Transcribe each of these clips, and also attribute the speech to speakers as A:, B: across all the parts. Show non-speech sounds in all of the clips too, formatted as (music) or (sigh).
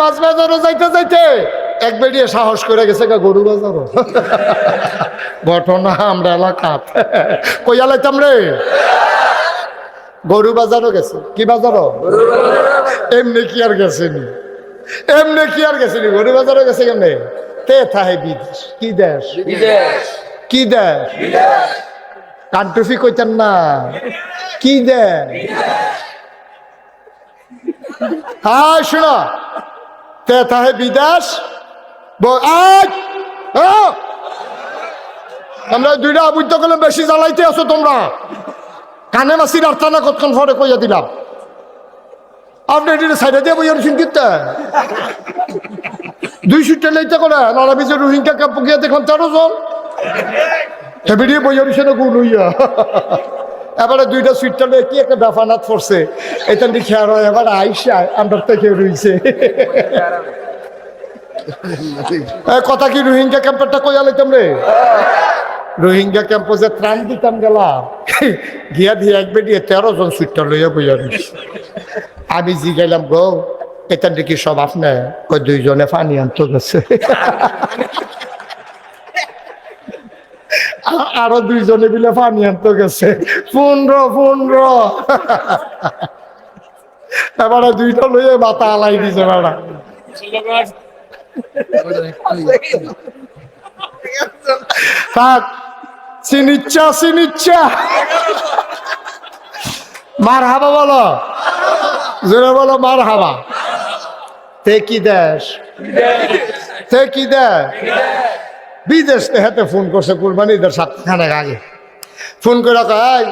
A: মাছ বাজারও যাইতে যাইতে এক বেরিয়ে সাহস করে গেছে গা গরু বাজারও। ঘটনা আমরা এলাকাত। কইয়া লাইতাম রে। গরু বাজারও গেছে। কি বাজারও? এমনি কি আর গেছেনি। এমনি কি আর গেছেনি। গরু বাজারও গেছে কেমনে? তে থাহে বিদেশ। কি দেশ? কি দেশ? কান্ট্রফি কইতেন না। কি দেশ? হ্যাঁ শোনো। তে থাহে বিদেশ! আহ! আমরা দুইটা বুঝতে গেলে বেশি জ্বালাইতে আছো তোমরা। কানে মাসির আর টানা কতক্ষণ পরে কইয়া দিলাম? আপনি এটি সাইডে দিয়ে বইয়ার শুনতে দুই সুটে লইতে করে নারা বিজে রোহিঙ্গা কাপ গিয়ে দেখলাম, তেরো জন। হেবিডিয়ে বইয়ার হইয়া। এবারে দুইটা সুইটটা কি একটা দাফানাত পড়ছে? এটা দেখে আর এবার আইসা আমরা থেকে রইছে। কথা কি রোহিঙ্গা ক্যাম্পেরটা কইয়া লইতাম রে? রোহিঙ্গা ক্যাম্পে যে ত্রাণ দিতাম গেলাম গিয়া দিয়ে এক বেডিয়ে তেরো জন সুইটটা লইয়া বইয়া আমি জি গেলাম গো এখান থেকে সব আপনি ওই দুইজনে পানি আনতে গেছে? আরও দুইজনে মিলে পানি আনতে গেছে। পনেরো পনেরো এবারে দুইটা লইয়ে মাথা আলাই দিছে বেড়া থাক, চিনিচ্ছা চিনিচ্ছা। মার হাবা বলো। জোরে বলো মার হাবা তে কি দেশ? তে কি দেশ? বিদেশ হাতে ফোন করছে কুরবানি ঈদের সাতখানে আগে। ফোন করে কয়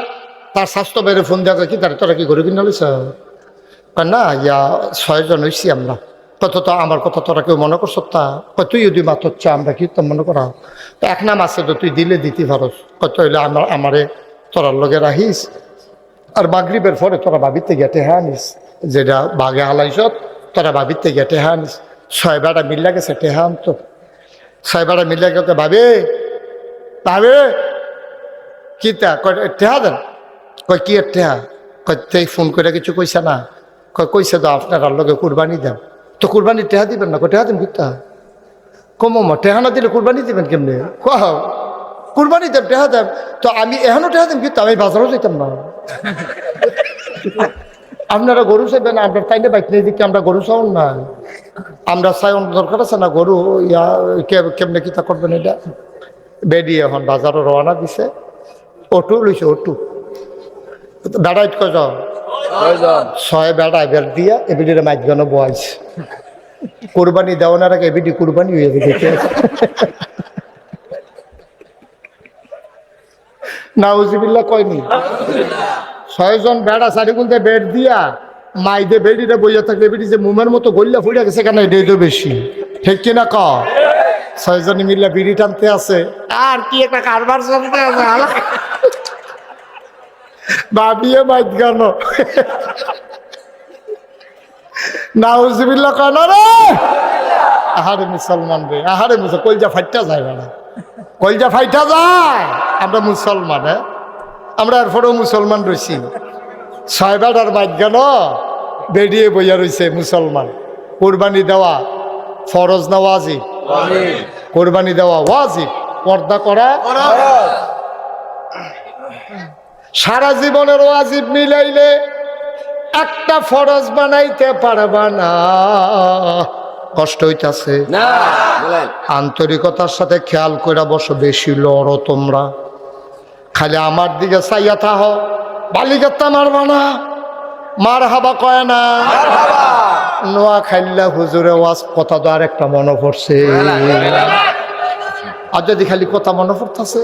A: তার স্বাস্থ্য বেড়ে ফোন দেওয়া কি তার, তোরা কি করে কিনে লিস না, ইয়া, ছয়জন হইছি আমরা। কত তো আমার কথা তোরা কেউ মনে করছ তা? তুই যদি মাত হচ্ছে আমরা কি তো মনে করা? তো এক নাম আছে তো তুই দিলে দিতে পারস কত হইলে আমার আমারে তোরার লগে রাখিস। আর মাগরিবের পরে তোরা বাবিতে গেটে হ্যাঁ আনিস। যেটা বাগে হালাইছত তোরা বাবিতে গেটে হ্যাঁ আনিস। ছয় বেড়া মিল্লা গেছে, টেহা আনতো। বেড়া মিল্লা গেছে, ভাবে ভাবে, কি তা? কয় টেহা দেন? কয়, কি টেহা কয়, তেই ফোন করে কিছু কইছে না। কয়, কইছে তো আপনার লগে কুরবানি দেন। তো কুরবানি টেহা দিবেন না? কয় টেহা দেন কিতা কম টেহা না দিলে কুরবানি দিবেন কেমনে? কও কুরবানি দেব টেহা দেব তো আমি এখনও টেহা দেব কিন্তু আমি বাজারও যেতাম না। (laughs) আপনারা গরু চাইবেন আপনার তাইলে বাইক নিয়ে দিকে আমরা গরু চাউন না আমরা চাই দরকার আছে না গরু ইয়া কে- কেমনে কিতা করবেন এটা? বেডি এখন বাজারও রওনা দিছে। অটু লইছে অটু। বেড়াইত কজ
B: ছয়জন।
A: ছয় বেড়া এবার দিয়া এবিডিরে মাঝখানে বয়াইছে। কোরবানি দেওয়ার আগে এবিডি কোরবানি হয়ে দেখে নাউজিবিল্লা কয়নি? ছয়জন বেড়া চারি গুলতে বেড দিয়া মাইদে বেডিটা বইয়া থাকলে বেডি যে মুমের মতো গল্লা ফুড়ে গেছে কেন? এটাই তো বেশি। ঠিক কিনা ক? ছয়জনে মিল্লা বিড়ি টানতে আছে। আর কি একটা কারবার চলতে আছে। ভাবিয়ে মাইত গান নাউজিবিল্লা কেন রে! আহারে মুসলমান রে আহারে মুসল কলজা ফাইটা যায় বেড়া কলজা ফাইটা যায়। আমরা মুসলমান হ্যাঁ? আমরা এরপরেও মুসলমান রয়েছি ছয় বেড়ার মাইত গান বেরিয়ে বইয়া রয়েছে মুসলমান। কোরবানি দেওয়া ফরজ না ওয়াজিব? কোরবানি দেওয়া ওয়াজিব? পর্দা করা? সারা জীবনের ওয়াজিব মিলাইলে একটা ফরজ বানাইতে পারবা না। কষ্ট হইতাছে। আন্তরিকতার সাথে খেয়াল করে বসো বেশি লড়ো তোমরা। খালি আমার দিকে চাইয়া থাহ বালিকাত্তা মারবা না। মার হাবা কয় না। নোয়া খাইল্লা হুজুরে ওয়াজ কথা তো আর একটা মনে পড়ছে। আর যদি খালি কথা মনে পড়তেছে?